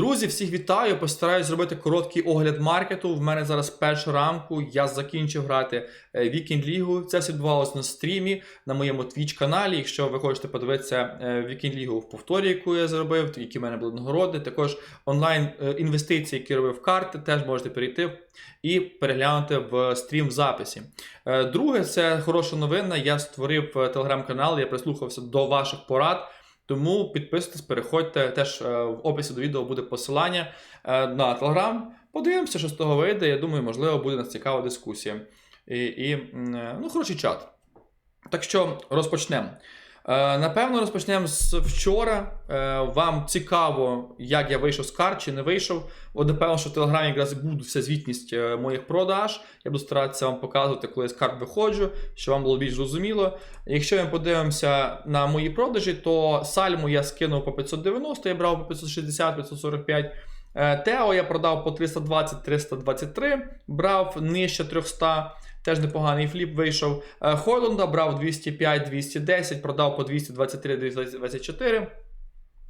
Друзі, всіх вітаю! Постараюсь зробити короткий огляд маркету. В мене зараз перша рамку. Я закінчив грати е, Вікінг Лігу. Це все відбувалося на стрімі на моєму Twitch каналі. Якщо ви хочете подивитися Вікінг Лігу в повторі, яку я зробив, які в мене були нагороди. Також онлайн е, інвестиції, які робив карти, теж можете перейти і переглянути в стрім в записі. Е, Друге, це хороша новина. Я створив е, телеграм-канал, я прислухався до ваших порад. Тому підписуйтесь, переходьте. Теж е, в описі до відео буде посилання е, на телеграм. Подивимося, що з того вийде. Я думаю, можливо, буде нас цікава дискусія. І, і е, ну, хороший чат. Так що розпочнемо. Е, Напевно, розпочнемо з вчора. Е, Вам цікаво, як я вийшов з карт чи не вийшов. От, напевно, що в Телеграмі якраз буде вся звітність е, моїх продаж. Я буду старатися вам показувати, коли я з карт виходжу, щоб вам було більш зрозуміло. Якщо ми подивимося на мої продажі, то сальму я скинув по 590, я брав по 560, 545. Е, Тео я продав по 320-323, брав нижче 300. Теж непоганий фліп вийшов. Хойлунда брав 205-210, продав по 223-224.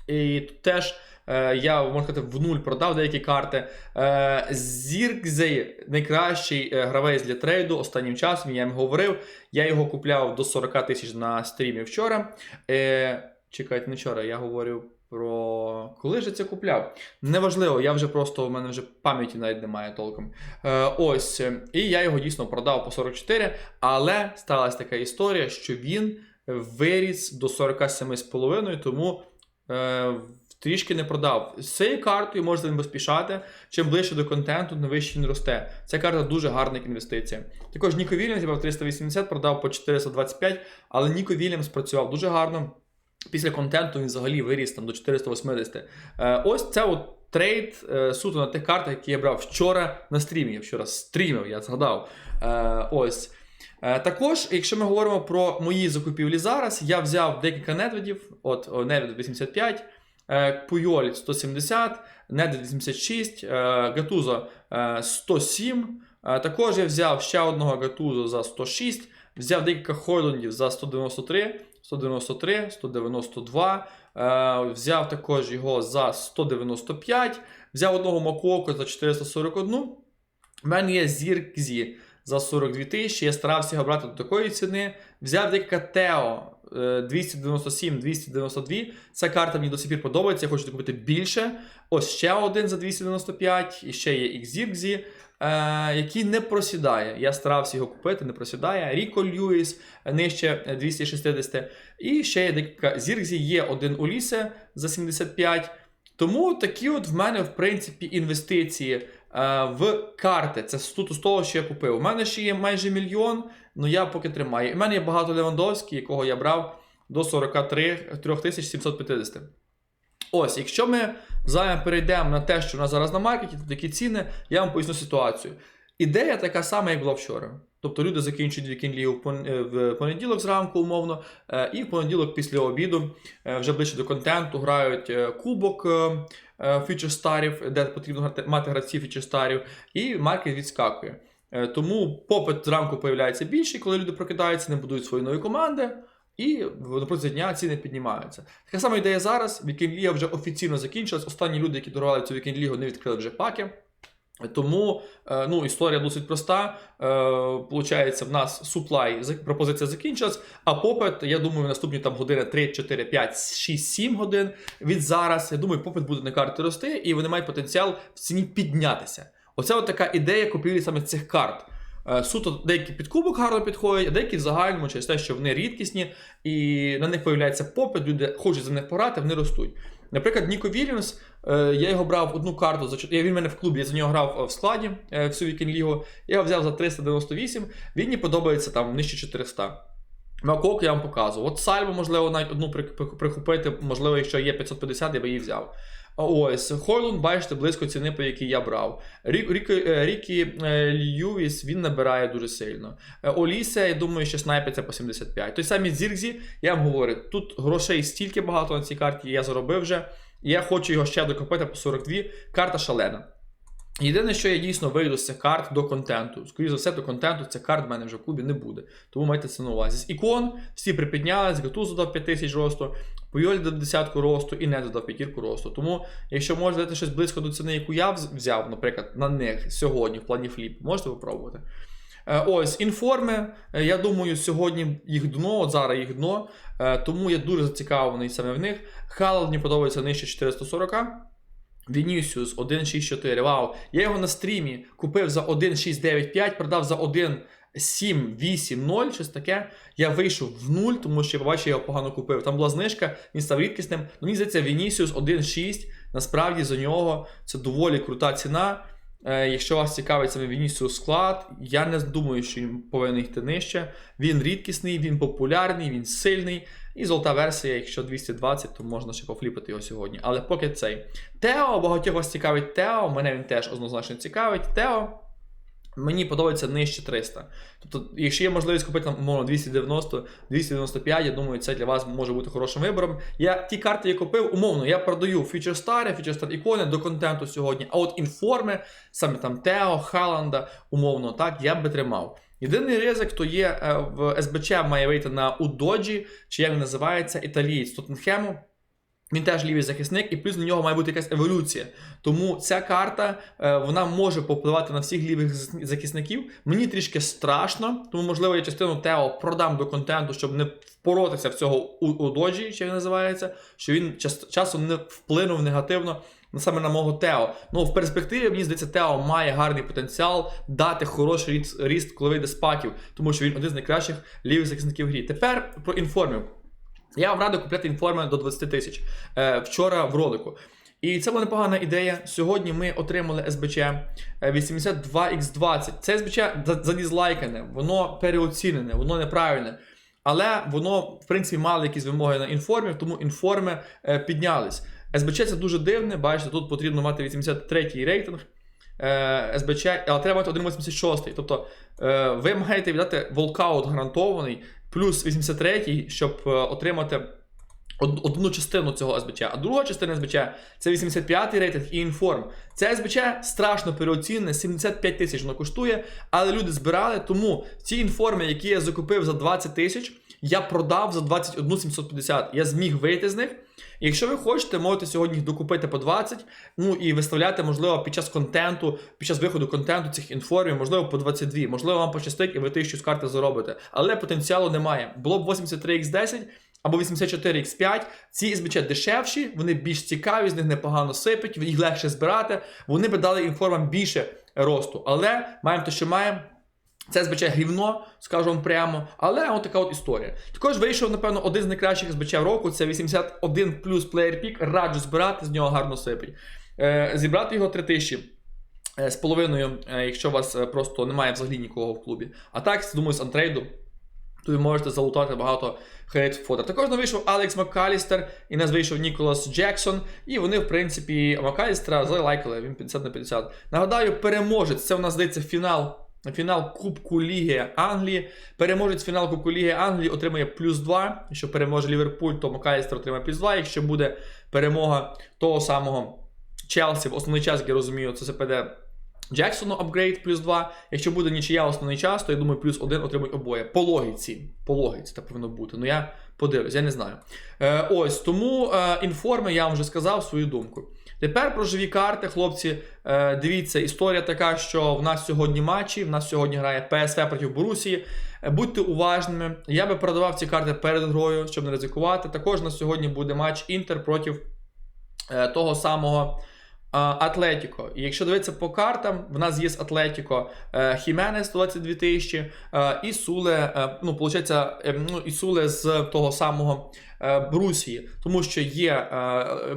І теж е, я, можна сказати, в нуль продав деякі карти. Е, Зіркзей найкращий е, гравець для трейду останнім часом, я їм говорив. Я його купляв до 40 тисяч на стрімі вчора. Чекайте, не вчора, я говорю про коли ж це купляв. Неважливо, я вже просто у мене вже пам'яті навіть немає толком. Е, ось, і я його дійсно продав по 44, але сталася така історія, що він виріс до 47,5, тому е, трішки не продав. З цією картою можна не поспішати. Чим ближче до контенту, тим вище він росте. Ця карта дуже гарна інвестиція. Також Ніко Вільямс зібрав 380, продав по 425, але Ніко Вільямс працював дуже гарно. Після контенту він взагалі виріс там до 480. Е, ось це от трейд е, суто на тих картах, які я брав вчора на стрімі. Я вчора стрімив, я згадав. Е, ось. Також, якщо ми говоримо про мої закупівлі зараз, я взяв декілька недведів, от о, недвед 85, е, Пуйоль 170, недвед 86, е, Гатузо е, 107. Е, також я взяв ще одного Гатузо за 106, взяв декілька Хойлендів за 193. 193, 192. Е, взяв також його за 195. Взяв одного Макоко за 441. У мене є Зіркзі за 42 тисячі. Я старався його брати до такої ціни. Взяв декілька Тео 297, 292. Ця карта мені до сих пір подобається. Я хочу купити більше. Ось ще один за 295. І ще є Xzirkzі. Е, який не просідає. Я старався його купити, не просідає. Ріко Льюіс е, нижче е, 260. І ще є декілька Зіркзі, є один Улісе за 75. Тому такі от в мене, в принципі, інвестиції е, в карти. Це суто з того, що я купив. У мене ще є майже мільйон, але я поки тримаю. У мене є багато Левандовський, якого я брав до 43 750. Ось, якщо ми з вами перейдемо на те, що у нас зараз на маркеті, то такі ціни, я вам поясню ситуацію. Ідея така сама, як була вчора. Тобто люди закінчують вікінг лігу в пон- е, в понеділок зранку, умовно, е, і в понеділок після обіду, е, вже ближче до контенту, грають е, кубок фічер старів, де потрібно мати гравців фічер старів, і маркет відскакує. Е, Тому попит зранку появляється більший, коли люди прокидаються, не будують свої нові команди. І протягом дня ціни піднімаються. Така сама ідея зараз. Вікінг Ліга вже офіційно закінчилась. Останні люди, які торгували цю Вікінг Лігу, не відкрили вже паки. Тому е, ну, історія досить проста. Е, Получається, в нас суплай, пропозиція закінчилась, а попит, я думаю, наступні там години 3, 4, 5, 6, 7 годин від зараз. Я думаю, попит буде на карти рости, і вони мають потенціал в ціні піднятися. Оце от така ідея купівлі саме цих карт. Е, Суто деякі під кубок гарно підходять, а деякі в загальному через те, що вони рідкісні і на них появляється попит, люди хочуть за них пограти, вони ростуть. Наприклад, Ніко Вільямс, е, я його брав одну карту за Він в мене в клубі, я за нього грав е, в складі е, всю Вікінг Лігу. Я його взяв за 398, він мені подобається там нижче 400. Макок я вам показував. От Сальву, можливо, навіть одну при- при- прихопити, можливо, якщо є 550, я би її взяв. Ось, Хойлунд, бачите, близько ціни, по якій я брав. Рік, Рік, е, Рікі е, Льюіс, він набирає дуже сильно. Е, Оліся, я думаю, що снайпиться по 75. Той самий Зіркзі, я вам говорю, тут грошей стільки багато на цій карті, я заробив вже. Я хочу його ще докупити по 42. Карта шалена. Єдине, що я дійсно вийду з цих карт до контенту. Скоріше за все, до контенту цих карт в мене вже в клубі не буде. Тому майте це на увазі. З ікон всі припіднялись, Гатузу дав 5000 росту, Пойоль дав десятку росту і не додав п'ятірку росту. Тому, якщо можете дати щось близько до ціни, яку я взяв, наприклад, на них сьогодні в плані фліп, можете попробувати. Е, Ось інформи. е, Я думаю, сьогодні їх дно, от зараз їх дно. е, Тому я дуже зацікавлений саме в них. Халал мені подобається нижче 440. Vinicius 1.64. Вау. Я його на стрімі купив за 1.695, продав за 1.780, щось таке. Я вийшов в нуль, тому що я побачив, я його погано купив. Там була знижка, він став рідкісним. Ну, мені здається, Vinicius 1.6. Насправді за нього це доволі крута ціна. Е, якщо вас цікавить саме Vinicius склад, я не думаю, що він повинен йти нижче. Він рідкісний, він популярний, він сильний. І золота версія, якщо 220, то можна ще пофліпати його сьогодні. Але поки цей. Тео, багатьох вас цікавить Тео, мене він теж однозначно цікавить. Тео. Мені подобається нижче 300. Тобто, якщо є можливість купити там, умовно 290, 295, я думаю, це для вас може бути хорошим вибором. Я ті карти, я купив, умовно, я продаю Future Star, Future Star ікони до контенту сьогодні. А от інформи, саме там Тео, Халанда, умовно, так, я би тримав. Єдиний ризик, то є е, в СБЧ має вийти на Удоджі, чи як він називається, італієць Тоттенхему. Він теж лівий захисник, і плюс на нього має бути якась еволюція. Тому ця карта е, вона може попливати на всіх лівих захисників. Мені трішки страшно, тому можливо я частину Тео продам до контенту, щоб не впоротися в цього у, у доджі, чи він називається, що він час, часом не вплинув негативно саме на мого Тео. Ну в перспективі мені здається, Тео має гарний потенціал дати хороший ріст, ріст коли вийде з тому що він один з найкращих лівих захисників грі. Тепер про інформів. Я вам радий купляти інформи до 20 тисяч е, вчора в ролику. І це була непогана ідея. Сьогодні ми отримали СБЧ е, 82X20. Це СБЧ за- задізлайкане, воно переоцінене, воно неправильне. Але воно, в принципі, мало якісь вимоги на інформів, тому інформи е, піднялись. СБЧ це дуже дивне. Бачите, тут потрібно мати 83-й рейтинг. Е, СБЧ, але треба мати 1,86. Тобто е, ви маєте віддати волкаут гарантований плюс 83, щоб е, отримати одну частину цього СБЧ. А друга частина СБЧ це 85-й рейтинг і інформ. Це СБЧ страшно переоцінене, 75 тисяч воно коштує, але люди збирали, тому ці інформи, які я закупив за 20 тисяч, я продав за 21 750. Я зміг вийти з них. Якщо ви хочете, можете сьогодні їх докупити по 20, ну і виставляти, можливо, під час контенту, під час виходу контенту цих інформів, можливо, по 22. Можливо, вам пощастить і ви тисячу з карти заробите. Але потенціалу немає. Було б 83x10 або 84x5. Ці СБЧ дешевші, вони більш цікаві, з них непогано сипить, їх легше збирати. Вони би дали інформам більше росту. Але маємо те, що маємо. Це звичайно грівно, скажу вам прямо, але от така от історія. Також вийшов, напевно, один з найкращих СБЧ року. Це 81 плюс плеєр пік. Раджу збирати, з нього гарно сипить. Е, зібрати його 3000 е, з половиною, е, якщо у вас е, просто немає взагалі нікого в клубі. А так, думаю, з антрейду, то ви можете залутати багато хейт фото. Також не вийшов Алекс Маккалістер, і нас вийшов Ніколас Джексон. І вони, в принципі, Маккалістера залайкали, він 50 на 50. Нагадаю, переможець. Це у нас здається фінал. Фінал Кубку Ліги Англії. Переможець фінал Кубку Ліги Англії отримує плюс 2. Якщо переможе Ліверпуль, то Макалістер отримає плюс 2. Якщо буде перемога того самого Челсі в основний час, як я розумію, це СПД Джексону апгрейд плюс 2. Якщо буде нічия основний час, то я думаю, плюс 1 отримують обоє. По логіці. По логіці так повинно бути. Ну я подивлюсь, я не знаю. Е, ось тому е, інформи я вам вже сказав свою думку. Тепер про живі карти, хлопці. Е, дивіться, історія така, що в нас сьогодні матчі, в нас сьогодні грає ПСВ проти Борусії. Е, Будьте уважними. Я би продавав ці карти перед грою, щоб не ризикувати. Також на сьогодні буде матч Інтер проти е, того самого. Атлетіко. І якщо дивитися по картам, в нас є з Атлетіко е, Хіменес 22 тисячі, е, і Суле, е, ну, е, ну, і Суле з того самого Брусії, тому що є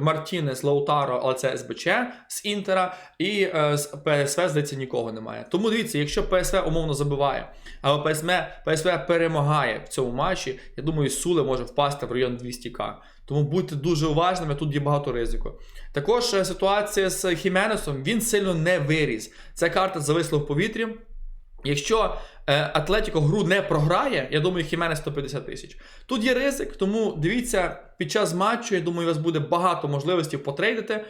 Мартінес, Лаутаро, але це СБЧ з Інтера, і з ПСВ, здається, нікого немає. Тому дивіться, якщо ПСВ умовно забиває, а ПСВ, ПСВ перемагає в цьому матчі, я думаю, Суле може впасти в район 200к. Тому будьте дуже уважними, тут є багато ризику. Також е, ситуація з Хіменесом, він сильно не виріс. Ця карта зависла в повітрі. Якщо е, Атлетіко гру не програє, я думаю, Хіменес 150 тисяч. Тут є ризик, тому дивіться під час матчу. Я думаю, у вас буде багато можливостей потрейдити.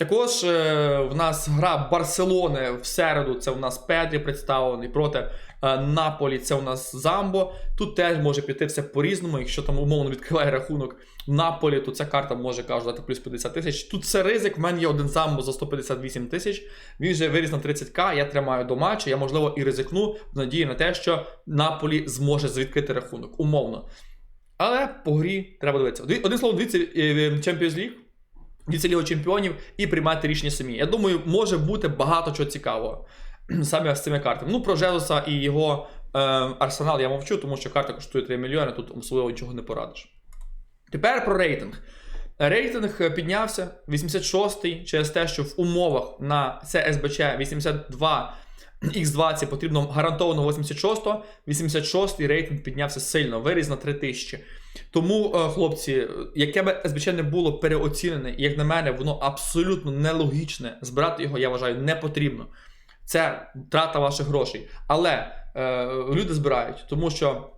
Також е, в нас гра Барселони в середу. Це у нас Педрі представлений проти е, Наполі. Це у нас Замбо. Тут теж може піти все по-різному. Якщо там умовно відкриває рахунок Наполі, то ця карта може кажу дати плюс 50 тисяч. Тут все ризик. В мене є один Замбо за 158 тисяч. Він вже виріс на 30к. Я тримаю до матчу. Я можливо і ризикну в надії на те, що Наполі зможе відкрити рахунок. Умовно. Але по грі треба дивитися. Одним словом, дивіться е, Champions League, дивіться Лігу Чемпіонів і приймати рішення самі. Я думаю, може бути багато чого цікавого саме з цими картами. Ну, про Жезуса і його е, арсенал я мовчу, тому що карта коштує 3 мільйони, тут особливо нічого не порадиш. Тепер про рейтинг. Рейтинг піднявся 86-й через те, що в умовах на СБЧ 82 X20 потрібно гарантовано 86-го, 86-й рейтинг піднявся сильно, виріс на 3000. Тому, е, хлопці, яке б СБЧ не було переоцінене, як на мене, воно абсолютно нелогічне. Збирати його, я вважаю, не потрібно. Це трата ваших грошей. Але е, люди збирають, тому що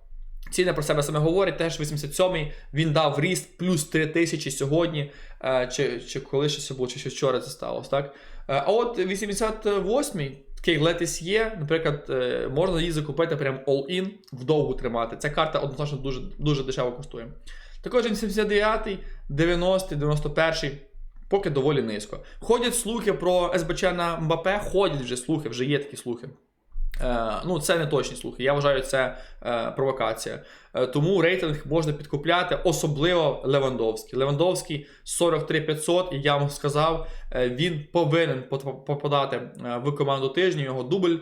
ціни про себе саме говорять. Теж 87-й він дав ріст плюс 3 тисячі сьогодні, е, чи, чи коли ще це було, чи ще вчора це сталося, так? Е, а от 88-й. Такий летис є, наприклад, е, можна її закупити прям all-in, вдовгу тримати. Ця карта однозначно дуже, дуже дешево коштує. Також він 79-й, 90-й, 91-й, поки доволі низько. Ходять слухи про СБЧ на МБП, ходять вже слухи, вже є такі слухи. Е, ну, це не точні слухи. Я вважаю, це е, провокація. Е, тому рейтинг можна підкупляти, особливо Левандовський. Левандовський 43 500, і я вам сказав, він повинен попадати в команду тижня. Його дубль,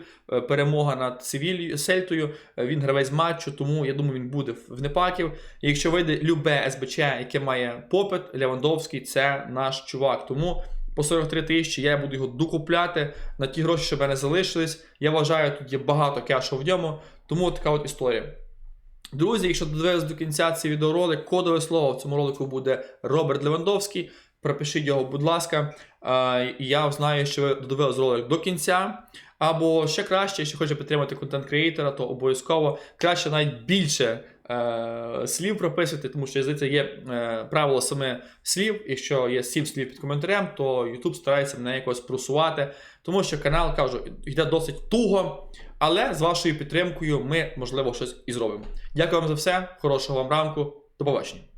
перемога над Севіль Сельтою. Він гравець матчу, тому я думаю, він буде в- Непаків. Якщо вийде любе СБЧ, яке має попит, Левандовський це наш чувак. Тому по 43 тисячі я буду його докупляти на ті гроші, що в мене залишились. Я вважаю, тут є багато кешу в ньому, тому така от історія. Друзі, якщо додивились до кінця цей відеоролик, кодове слово в цьому ролику буде Роберт Левандовський. Пропишіть його, будь ласка. Я знаю, що ви додивились ролик до кінця. Або ще краще, якщо хочете підтримати контент-креатора, то обов'язково краще навіть більше е, слів прописувати, тому що здається, є е, правило саме слів. Якщо є сім слів під коментарем, то YouTube старається мене якось просувати, тому що канал кажу, йде досить туго. Але з вашою підтримкою ми, можливо, щось і зробимо. Дякую вам за все. Хорошого вам ранку. До побачення.